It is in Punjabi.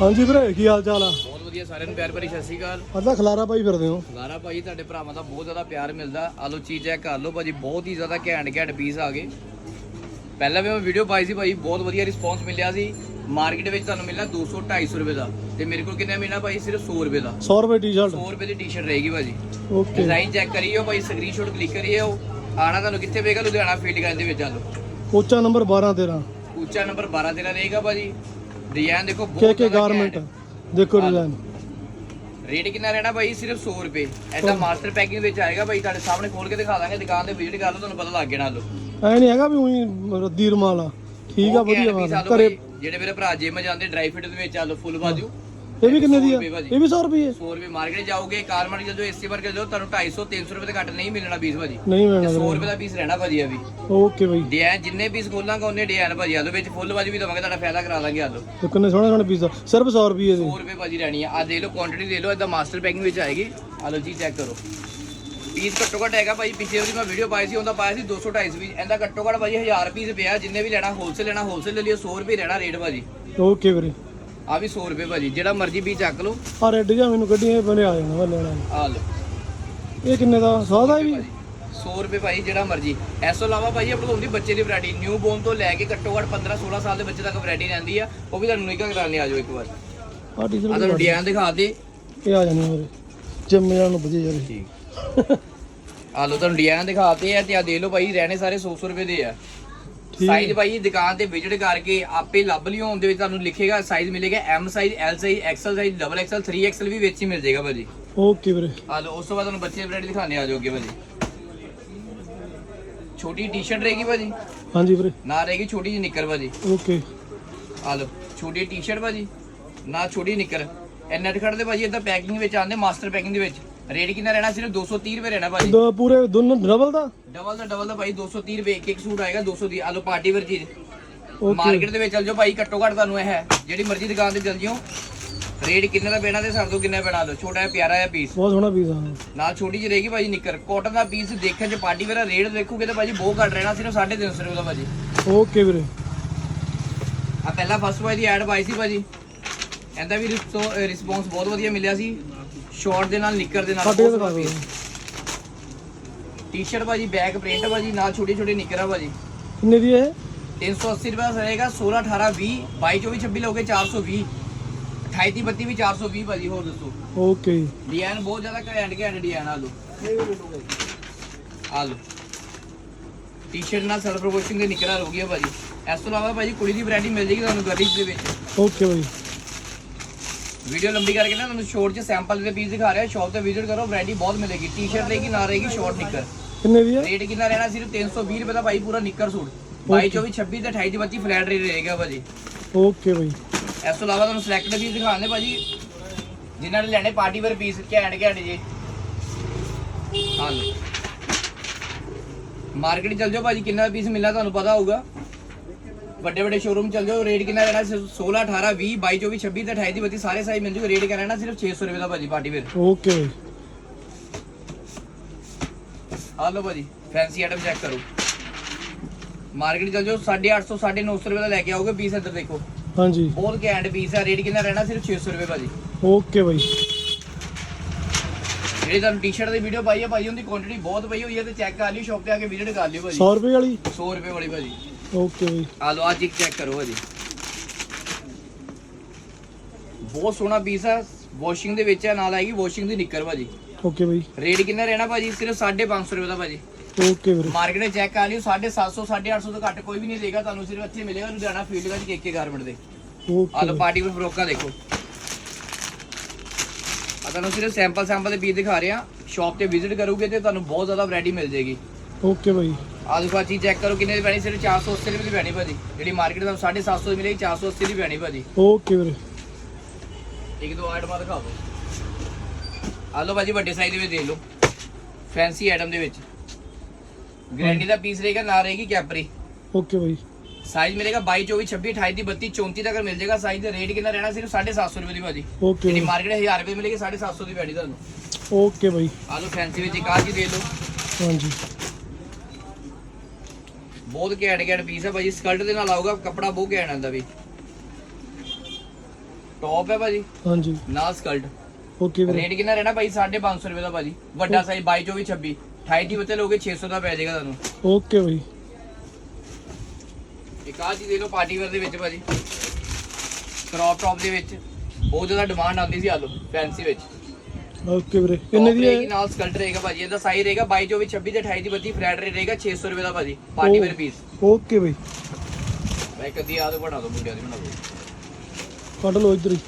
ਹਾਂਜੀ ਵੀਰੇ ਕੀ ਹਾਲ ਚਾਲ ਆ? ਬਹੁਤ ਵਧੀਆ ਸਾਰਿਆਂ ਨੂੰ ਪਿਆਰ ਭਰੀ ਸਤਿ ਸ਼੍ਰੀ ਅਕਾਲ। ਅੱਧਾ ਖਲਾਰਾ ਪਾਈ ਫਿਰਦੇ ਹੋ। ਗਾਰਾ ਭਾਈ ਤੁਹਾਡੇ ਭਰਾਵਾਂ ਦਾ ਬਹੁਤ ਜ਼ਿਆਦਾ ਪਿਆਰ ਮਿਲਦਾ। ਆਲੋ ਚੀਜ਼ ਚੈੱਕ ਕਰ ਲਓ ਭਾਜੀ ਬਹੁਤ ਹੀ ਜ਼ਿਆਦਾ ਘੈਂਟ ਘੈਂਟ ਪੀਸ ਆ ਗਏ। ਪਹਿਲਾਂ ਵੀ ਮੈਂ ਵੀਡੀਓ ਪਾਈ ਸੀ ਭਾਈ ਬਹੁਤ ਵਧੀਆ ਰਿਸਪੌਂਸ ਮਿਲਿਆ ਸੀ। ਮਾਰਕੀਟ ਵਿੱਚ ਤੁਹਾਨੂੰ ਮਿਲਣਾ 200 250 ਰੁਪਏ ਦਾ। ਤੇ ਮੇਰੇ ਕੋਲ ਕਿੰਨਾ ਮਿਲਣਾ ਭਾਈ ਸਿਰਫ 100 ਰੁਪਏ ਦਾ। 100 ਰੁਪਏ ਟੀ-ਸ਼ਰਟ 100 ਰੁਪਏ ਦੀ ਟੀ-ਸ਼ਰਟ ਰਹੇਗੀ ਭਾਜੀ। ਓਕੇ ਡਿਜ਼ਾਈਨ ਚੈੱਕ ਕਰੀਓ ਭਾਈ ਸਕਰੀਨਸ਼ਾਟ ਕਲਿੱਕ ਕਰੀਓ। ਆਣਾ ਤੁਹਾਨੂੰ ਕਿੱਥੇ ਪਏਗਾ? ਲੁਧਿਆਣਾ ਫੀਲਡ ਗੰਜ ਦੇ ਵਿੱਚ ਆ ਲਓ। ਕੋਚਾ ਨੰਬਰ 12 13 ਉੱਚਾ ਨੰਬਰ 12 ਤੇਰਾ ਰਹੇਗਾ ਭਾਜੀ। ਡਿਜ਼ਾਈਨ ਦੇਖੋ ਕੇ ਬਹੁਤ ਕੇ ਗਾਰਮੈਂਟ। ਦੇਖੋ ਡਿਜ਼ਾਈਨ ਰੇਟ ਕਿੰਨਾ ਰਹਿਣਾ ਭਾਈ ਸਿਰਫ 100 ਰੁਪਏ। ਐਦਾਂ ਮਾਸਟਰ ਪੈਕਿੰਗ ਵਿੱਚ ਆਏਗਾ ਭਾਈ ਤੁਹਾਡੇ ਸਾਹਮਣੇ ਖੋਲ ਕੇ ਦਿਖਾ ਦਾਂਗੇ ਦੁਕਾਨ ਤੇ ਵਿਜ਼ਿਟ ਕਰ ਲਓ ਤੁਹਾਨੂੰ ਪਤਾ ਲੱਗ ਜਾਣਾ ਲੋ ਐ ਨਹੀਂ ਹੈਗਾ ਵੀ ਉਹੀ ਰੱਦੀ ਰਮਾਲ ਠੀਕ ਆ ਵਧੀਆ। ਘਰੇ ਜਿਹੜੇ ਮੇਰੇ ਭਰਾ ਜਿਮ ਜਾਂਦੇ ਡਰਾਈ ਫਿਟ ਦੇ ਵਿੱਚ ਆ ਲੋ ਫੁੱਲ ਬਾਜੂ। ਇਹ ਵੀ ਕਿੰਨੇ ਦੀ ਆ? 100 ਰੁਪਏ ਭਾਜੀ। ਇਹ ਵੀ 100 ਰੁਪਏ 100 ਰੁਪਏ ਮਾਰਕੀਟ ਜਾਓਗੇ ਕਾਰ ਮਾਰਕੀਟ ਜਦੋਂ ਏਸੀ ਵਰਗੇ ਜਾਓ ਤੁਹਾਨੂੰ 250 300 ਰੁਪਏ ਤੋਂ ਘੱਟ ਨਹੀਂ ਮਿਲਣਾ ਪੀਸ ਭਾਜੀ। ਨਹੀਂ ਮਿਲਣਾ 100 ਰੁਪਏ ਦਾ ਪੀਸ ਰਹਿਣਾ ਭਾਜੀ ਵੀ। ਓਕੇ ਬਈ। ਡਿਜ਼ਾਈਨ ਜਿੰਨੇ ਪੀਸ ਖੋਲਾਂਗਾ ਉਹਨੇ ਡਿਜ਼ਾਈਨ ਭਾਜੀ ਆਲੋ ਵਿੱਚ ਫੁੱਲ ਬਾਜੂ ਵੀ ਦਵਾਂਗੇ ਤੁਹਾਡਾ ਫਾਇਦਾ ਕਰਾ ਦਾਂਗੇ ਆਲੋ। ਤੇ ਕਿੰਨੇ ਸੋਹਣੇ ਸੋਹਣੇ ਪੀਸ ਆ? ਸਿਰਫ 100 ਰੁਪਏ ਦੇ। 100 ਰੁਪਏ ਭਾਜੀ ਰਹਿਣੀ ਆ। ਆ ਦੇ ਲਓ ਕੁਆਂਟੀਟੀ ਦੇ ਲਓ ਇਦਾਂ ਮਾਸਟਰ ਪੈਕਿੰਗ ਵਿੱਚ ਆਏਗੀ। ਆਲੋ ਜੀ ਚੈੱਕ ਕਰੋ। ਪੀਸ ਘੱਟੋ ਘੱਟ ਹੈਗਾ ਭਾਈ ਪਿਛੇ ਵਾਰੀ ਮੈਂ ਵੀਡੀਓ ਪਾਈ ਸੀ ਉਹਦਾ ਪਾਇਆ ਸੀ 200 250 ਵੀ। ਇਹਦਾ ਘੱਟੋ ਘੱਟ ਭਾਜੀ 1000 ਪੀਸ ਪਿਆ ਜਿੰਨੇ ਵੀ ਲੈਣਾ ਹੋਲਸੇਲ ਲੈਣਾ ਹੋਲਸੇਲ ਲੈ ਲਿਓ 100 ਰੁਪਏ ਰਹਿਣਾ ਰੇਟ ਭਾਜੀ। ਓਕੇ ਵੀਰੇ। ਆ ਵੀ 100 ਰੁਪਏ ਭਾਜੀ ਜਿਹੜਾ ਮਰਜ਼ੀ ਪੀਸ ਚੱਕ ਲਓ। ਆ ਰੈੱਡ ਜਿਹਾ ਮੈਨੂੰ ਕੱਢੀ ਇਹ ਬਣੇ ਆ ਜਾਣਾ ਮੈਂ ਲੈਣਾ ਆ ਲਓ। ਇਹ ਕਿੰਨੇ ਦਾ? 100 ਦਾ ਇਹ ਵੀ? ਭਾਜੀ 100 ਰੁਪਏ ਭਾਈ ਜਿਹੜਾ ਮਰਜ਼ੀ। ਇਸ ਤੋਂ ਇਲਾਵਾ ਭਾਈ ਆਪਣੇ ਕੋਲ ਹੁੰਦੀ ਬੱਚੇ ਦੀ ਵੈਰਾਈਟੀ ਨਿਊ ਬੋਰਨ ਤੋਂ ਲੈ ਕੇ ਘੱਟੋ ਘੱਟ 15 16 ਸਾਲ ਦੇ ਬੱਚੇ ਤੱਕ ਵੈਰਾਈਟੀ ਰਹਿੰਦੀ ਆ। ਉਹ ਵੀ ਤੁਹਾਨੂੰ ਨਿਕਾ ਕਰਾਣੇ ਆ ਜਾਓ ਇੱਕ ਵਾਰ। ਆ ਆ ਟੀ-ਸ਼ਰਟ ਤੁਹਾਨੂੰ ਡਿਜ਼ਾਈਨ ਦਿਖਾ ਦੇ। ਇਹ ਆ ਜਾਣੀ ਮੇਰੇ। ਜਿੰਮ ਜਾਣ ਨੂੰ ਵਧੀਆ ਯਾਰ। ਠੀਕ। ਆ ਲੋ ਤੁਹਾਨੂੰ ਡਿਜ਼ਾਈਨ ਦਿਖਾਤੇ ਆ ਤੇ ਆ ਦੇ ਲਓ ਭਾਈ ਰਹਿਣੇ ਸਾਰੇ 100 100 ਰੁਪਏ ਦੇ ਆ। ਸਾਈਜ਼ ਭਾਈ ਦੁਕਾਨ ਤੇ ਵਿਜ਼ਿਟ ਕਰਕੇ ਆਪੇ ਲੱਭ ਲਿਓ ਉਹਦੇ ਵਿੱਚ ਤੁਹਾਨੂੰ ਲਿਖੇਗਾ ਸਾਈਜ਼ ਮਿਲੇਗਾ M size L size XL size double XL 3 XL ਵੀ ਵਿੱਚ ਹੀ ਮਿਲ ਜਾਏਗਾ ਭਾਜੀ। ਓਕੇ ਵੀਰੇ। ਆ ਲੋ ਉਸ ਤੋਂ ਬਾਅਦ ਤੁਹਾਨੂੰ ਬੱਚੇ ਵੈਰਾਈਟੀ ਦਿਖਾਣੇ ਆ ਜਾਓਗੇ ਭਾਜੀ। ਛੋਟੀ ਟੀ-ਸ਼ਰਟ ਰਹੇਗੀ ਭਾਜੀ? ਹਾਂਜੀ ਵੀਰੇ। ਨਾ ਰਹੇਗੀ ਛੋਟੀ ਜਿਹੀ ਨਿੱਕਰ ਭਾਜੀ। ਓਕੇ ਆ ਲੋ ਛੋਟੀ ਟੀ-ਸ਼ਰਟ ਭਾਜੀ। ਨਾ ਛੋਟੀ ਨਿੱਕਰ। ਇਹ ਨੈਟ ਖੜਦੇ ਭਾਜੀ ਇਦਾਂ ਪੈਕਿੰਗ ਵਿੱਚ ਆਉਂਦੇ ਮਾਸਟਰ ਪੈਕਿੰਗ ਦੇ ਵਿੱਚ। ਰੇਟ ਕਿੰਨਾ ਰਹਿਣਾ ਸਿਰਫ 230 ਰੁਪਏ ਰਹਿਣਾ ਭਾਜੀ। ਦੋ ਪੂਰੇ ਦੋਨੋਂ ਡਬਲ ਦਾ? ਡਬਲ ਦਾ ਡਬਲ ਦਾ ਭਾਈ 230 ਰੁਪਏ ਇੱਕ ਇੱਕ ਸੂਟ ਆਏਗਾ 200 ਦੀ ਆ ਲੋ ਪਾਰਟੀ ਵੇਅਰ ਚੀਜ਼ ਮਾਰਕੀਟ ਦੇ ਵਿੱਚ ਚੱਲ ਜਾਓ ਭਾਈ ਘੱਟੋ ਘੱਟ ਤੁਹਾਨੂੰ ਇਹ ਹੈ ਜਿਹੜੀ ਮਰਜ਼ੀ ਦੁਕਾਨ ਤੇ ਚੱਲ ਜਿਓ ਰੇਟ ਕਿੰਨੇ ਦਾ ਪੈਣਾ ਤੇ ਸਰ ਦੋ ਕਿੰਨੇ ਪੈਣਾ ਲੋ ਛੋਟਾ ਜਿਹਾ ਪਿਆਰਾ ਜਿਹਾ ਪੀਸ ਬਹੁਤ ਸੋਹਣਾ ਪੀਸ ਆ। ਨਾਲ ਛੋਟੀ ਜਿਹੀ ਰਹੇਗੀ ਭਾਜੀ ਨਿੱਕਰ। ਕਾਟਨ ਦਾ ਪੀਸ ਦੇਖਣ ਚ ਪਾਰਟੀ ਵੇਅਰ ਰੇਟ ਦੇਖੋਗੇ ਤਾਂ ਭਾਜੀ ਬਹੁਤ ਘੱਟ ਰਹਿਣਾ ਸਿਰਫ 350 ਰੁਪਏ ਦਾ ਭਾਜੀ। ਓਕੇ ਵੀਰੇ। ਆ ਪਹਿਲਾਂ ਫਸਟ ਵਾਈ ਦੀ ਐਡ ਪਾਈ ਸੀ ਭਾਜੀ। ਇਹਦਾ ਵੀ ਰਿਸਪੌਂਸ ਬਹੁਤ ਵਧੀਆ ਮਿਲਿਆ ਸੀ। ਸ਼ਾਰਟ ਦੇ ਨਾਲ ਨਿੱਕਰ ਦੇ ਨਾਲ ਸਾਡੇ ਦਿਖਾ ਦਿਓ। ਟੀ-ਸ਼ਰਟ ਭਾਜੀ ਬੈਕ ਪ੍ਰਿੰਟ ਭਾਜੀ ਨਾਲ ਛੋਟੀ ਛੋਟੀ ਨਿੱਕਰਾਂ ਭਾਜੀ। ਕਿੰਨੇ ਦੀ ਇਹ? 380 ਰੁਪਏ ਦਾ ਰਹੇਗਾ 16 18 20 22 24 26 ਲੋਗੇ 420 28 30 32 ਵੀ 420 ਭਾਜੀ ਹੋਰ ਦੱਸੋ। ਓਕੇ ਡਿਜ਼ਾਈਨ ਬਹੁਤ ਜ਼ਿਆਦਾ ਘੈਂਟ ਘੈਂਟ ਡਿਜ਼ਾਈਨ ਆ ਲੋ ਆ ਲੋ ਟੀ-ਸ਼ਰਟ ਨਾਲ ਸਲਫਰ ਵਾਸ਼ਿੰਗ ਦੇ ਨਿਕਰਾਂ ਹੋ ਗਈਆਂ ਭਾਜੀ। ਇਸ ਤੋਂ ਇਲਾਵਾ ਭਾਜੀ ਕੁੜੀ ਦੀ ਵੈਰਾਈਟੀ ਮਿਲ ਜੇਗੀ ਤੁਹਾਨੂੰ ਗਰਲਿਸ਼ ਦੇ ਵਿੱਚ। ਓਕੇ ਬਾਈ ਵੀਡੀਓ ਲੰਬੀ ਕਰਕੇ ਨਾ ਤੁਹਾਨੂੰ ਸ਼ੋਰਟ 'ਚ ਸੈਂਪਲ ਦੇ ਪੀਸ ਦਿਖਾ ਰਿਹਾ ਸ਼ਾਪ ਤੇ ਵਿਜ਼ਿਟ ਕਰੋ ਵੈਰਾਈਟੀ ਬਹੁਤ ਮਿਲੇਗੀ। ਟੀ-ਸ਼ਰਟ ਰਹੇਗੀ ਨਾ ਰਹੇਗੀ ਸ਼ਾਰਟ ਨਿੱਕਰ। ਕਿੰਨੇ ਦੀ ਹੈ ਰੇਟ ਕਿੰਨਾ ਰਹਿਣਾ? ਸਿਰਫ 320 ਰੁਪਏ ਦਾ ਭਾਈ ਪੂਰਾ ਨਿੱਕਰ ਸੂਟ। 22 24 26 ਤੇ 28 ਦੀ ਬੱਚੀ ਫਲੈਟ ਰੇਟ ਰਹੇਗਾ ਭਾਜੀ। Okay bye. ਇਸ ਤੋਂ ਇਲਾਵਾ ਤੁਹਾਨੂੰ ਸਿਲੈਕਟ ਪੀਸ ਦਿਖਾਉਂਦੇ ਭਾਜੀ। ਜਿਨ੍ਹਾਂ ਨੇ ਲੈਣੇ ਪਾਰਟੀ ਵੇਅਰ ਪੀਸ ਘੈਂਟ ਘੈਂਟ ਜੇ। ਹਾਂ। ਮਾਰਕੀਟ ਚੱਲ ਜਾਓ ਭਾਜੀ ਕਿੰਨਾ ਪੀਸ ਮਿਲਣਾ ਤੁਹਾਨੂੰ ਪਤਾ ਹੋਊਗਾ। ਵੱਡੇ ਵੱਡੇ ਸ਼ੋਰੂਮ ਚੱਲ ਜਾਓ ਰੇਟ ਕਿੰਨਾ ਰਹਿਣਾ ਸਿਰਫ 16 18 20 22 24 26 ਤੇ 28 ਦੀ ਬੱਤੀ ਸਾਰੇ ਸਾਈਜ਼ ਮਿਲ ਜੂਗੇ ਰੇਟ ਕਿੰਨਾ ਰਹਿਣਾ ਸਿਰਫ 600 ਰੁਪਏ ਦਾ ਭਾਜੀ ਪਾਰਟੀ ਵੇਅਰ ਓਕੇ ਆ ਲਓ ਭਾਜੀ ਫੈਂਸੀ ਆਈਟਮ ਚੈੱਕ ਕਰੋ। ਮਾਰਕੀਟ ਚੱਲ ਜਾਓ 850 950 ਰੁਪਏ ਦਾ ਲੈ ਕੇ ਆਓਗੇ ਪੀਸ ਇੱਧਰ ਦੇਖੋ। ਹਾਂਜੀ। ਬਹੁਤ ਘੈਂਟ ਪੀਸ ਆ ਰੇਟ ਕਿੰਨਾ ਰਹਿਣਾ ਸਿਰਫ 600 ਰੁਪਏ ਭਾਜੀ। Okay bye. ਜਿਹੜੀ ਤੁਹਾਨੂੰ ਟੀ-ਸ਼ਰਟ ਦੀ ਵੀਡੀਓ ਪਾਈ ਹੈ ਭਾਜੀ ਉਹਦੀ ਕੁਆਂਟੀਟੀ ਬਹੁਤ ਪਈ ਹੋਈ ਹੈ ਤੇ ਚੈੱਕ ਕਰ ਲਿਓ ਸ਼ੌਪ ਤੇ ਆ ਕੇ ਵਿਜ਼ਿਟ ਕਰ ਲਿਓ ਭਾਜੀ। 100 ਰੁਪਏ ਵਾਲੀ? 100 ਰੁਪਏ ਵਾਲੀ ਭਾਜੀ। ਓਕੇ ਬਾਈ ਆ ਲਓ ਅੱਜ ਇੱਕ ਚੈੱਕ ਕਰੋ ਭਾਜੀ ਬਹੁਤ ਸੋਹਣਾ ਪੀਸ ਆ। ਵਾਸ਼ਿੰਗ ਦੇ ਵਿੱਚ ਆ ਨਾਲ ਆਏਗੀ ਵਾਸ਼ਿੰਗ ਦੀ ਨਿੱਕਰ ਭਾਜੀ। ਓਕੇ ਬਾਈ। ਰੇਟ ਕਿੰਨਾ ਰਹਿਣਾ ਭਾਜੀ? ਸਿਰਫ 550 ਰੁਪਏ ਦਾ ਭਾਜੀ। ਓਕੇ ਵੀਰੇ। ਮਾਰਕੀਟ ਵਿੱਚ ਚੈੱਕ ਕਰ ਲਿਓ 750 850 ਤੋਂ ਘੱਟ ਕੋਈ ਵੀ ਨਹੀਂ ਦੇਗਾ। ਤੁਹਾਨੂੰ ਸਿਰਫ ਇੱਥੇ ਮਿਲੇਗਾ ਲੁਧਿਆਣਾ ਫੀਲਡ ਵਿੱਚ ਕੇਕੇ ਗਾਰਮੈਂਟ ਦੇ। ਆ ਓਕੇ ਲਓ ਪਾਰਟੀ ਵਿੱਚ ਫਰੋਕਾ ਦੇਖੋ। ਆ ਤੁਹਾਨੂੰ ਸਿਰਫ ਸੈਂਪਲ ਸੈਂਪਲ ਦੇ ਪੀਸ ਦਿਖਾ ਰਿਹਾ। ਸ਼ਾਪ ਤੇ ਵਿਜ਼ਿਟ ਕਰੋਗੇ ਤੇ ਤੁਹਾਨੂੰ ਬਹੁਤ ਜ਼ਿਆਦਾ ਵੈਰਾਈਟੀ ਮਿਲ ਜੇਗੀ ਓਕੇ ਬਾਈ। ਆ ਆਹ ਚੀਜ਼ ਚੈੱਕ ਕਰੋ ਕਿੰਨੇ ਦੀ ਪੈਣੀ? ਸਿਰਫ 480 ਰੁਪਏ ਦੀ ਪੈਣੀ ਭਾਜੀ। ਜਿਹੜੀ ਮਾਰਕੀਟ ਦਾ 750 ਦੀ ਮਿਲੇਗੀ 480 ਦੀ ਪੈਣੀ ਭਾਜੀ। ਓਕੇ ਵੀਰੇ। ਇੱਕ ਦੋ ਆਈਟਮਾਂ ਦਿਖਾ ਦਿਓ ਆ ਲਓ ਭਾਜੀ ਵੱਡੇ ਸਾਈਜ਼ ਦੇ ਵਿੱਚ ਦੇ ਲਓ। ਫੈਂਸੀ ਆਈਟਮ ਦੇ ਵਿੱਚ। ਗਰੰਟੀ ਦਾ ਪੀਸ ਰਹੇਗਾ ਨਾ ਰਹੇਗੀ ਕੈਪਰੀ ਓਕੇ ਬਾਈ। ਸਾਈਜ਼ ਮਿਲੇਗਾ 22 24 26 28 ਦੀ 32 34 ਤੱਕ ਮਿਲ ਜਾਏਗਾ। ਸਾਈਜ਼ ਦਾ ਰੇਟ ਕਿੰਨਾ ਰਹਿਣਾ? ਸਿਰਫ 750 ਰੁਪਏ ਦੀ ਭਾਜੀ। ਓਕੇ ਜਿਹੜੀ ਮਾਰਕੀਟ 1000 ਰੁਪਏ ਮਿਲੇਗੀ 750 ਦੀ ਪੈਣੀ ਤੁਹਾਨੂੰ। Okay bye. ਆ ਲਓ ਫੈਂਸੀ ਵਿੱਚ ਇੱਕ ਆਹ ਚੀਜ਼ ਦੇ ਲਓ। ਹਾਂਜੀ। ਬਹੁਤ ਘੈਂਟ ਘੈਂਟ ਪੀਸ ਹੈ ਭਾਜੀ। ਸਕਲਟ ਦੇ ਨਾਲ ਆਊਗਾ ਕੱਪੜਾ ਬਹੁਤ ਘੈਂਟ ਆਂਦਾ ਵੀ। ਟੌਪ ਹੈ ਭਾਜੀ। ਹਾਂਜੀ। ਨਾਲ ਸਕਲਟ ਓਕੇ ਵੀਰੇ। ਰੇਟ ਕਿੰਨਾ ਰਹਿਣਾ ਭਾਈ 550 ਰੁਪਏ ਦਾ ਭਾਜੀ। ਵੱਡਾ ਸਾਈਜ਼ 22 24 26 28 ਦੀ ਬੱਚੇ ਲੋਗੇ 600 ਦਾ ਪੈ ਜਾਏਗਾ ਤੁਹਾਨੂੰ। ਓਕੇ ਬਾਈ ਇੱਕ ਆਹ ਚੀਜ਼ ਦੇ ਲਓ ਪਾਰਟੀ ਵੇਅਰ ਦੇ ਵਿੱਚ ਭਾਜੀ। ਕ੍ਰੌਪ ਟੌਪ ਦੇ ਵਿੱਚ। ਬਹੁਤ ਜ਼ਿਆਦਾ ਡਿਮਾਂਡ ਆਉਂਦੀ ਸੀ ਆਲੂ ਫੈਂਸੀ ਵਿੱਚ। ਓਕੇ ਵੀਰੇ ਕਿੰਨੇ ਦੀ ਹੈ? ਨਾਲ ਸਕਲਟ ਰਹੇਗਾ ਭਾਜੀ ਇਹਦਾ ਸਾਈਜ਼ ਰਹੇਗਾ 22 24 26 ਤੇ 28 ਦੀ ਬੱਤੀ ਫਲੈਟ ਰੇਟ ਰਹੇਗਾ 600 ਰੁਪਏ ਦਾ ਭਾਜੀ party wear piece okay bye. ਮੈਂ ਕਦੀ ਤੋਂ ਬਣਾ ਦੋ ਮੁੰਡਿਆਂ ਦੀ ਬਣਾ ਦੋ। ਕੱਢ ਲਓ ਇੱਧਰ ਹੀ।